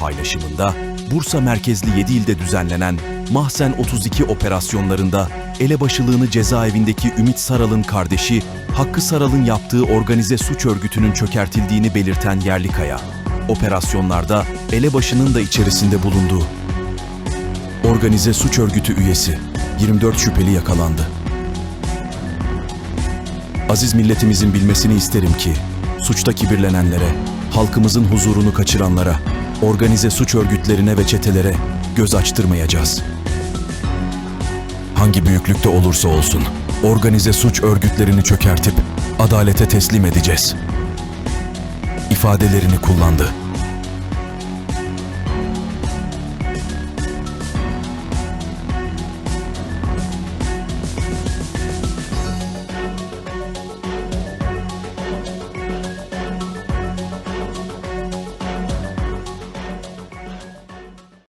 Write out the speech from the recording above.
paylaşımında Bursa merkezli 7 ilde düzenlenen Mahzen 32 operasyonlarında elebaşılığını cezaevindeki Ümit Saral'ın kardeşi Hakkı Saral'ın yaptığı organize suç örgütünün çökertildiğini belirten Yerlikaya, operasyonlarda elebaşının da içerisinde bulunduğu organize suç örgütü üyesi 24 şüpheli yakalandı. Aziz milletimizin bilmesini isterim ki, suçta kibirlenenlere, halkımızın huzurunu kaçıranlara, organize suç örgütlerine ve çetelere göz açtırmayacağız. Hangi büyüklükte olursa olsun, organize suç örgütlerini çökertip adalete teslim edeceğiz. ifadelerini kullandı.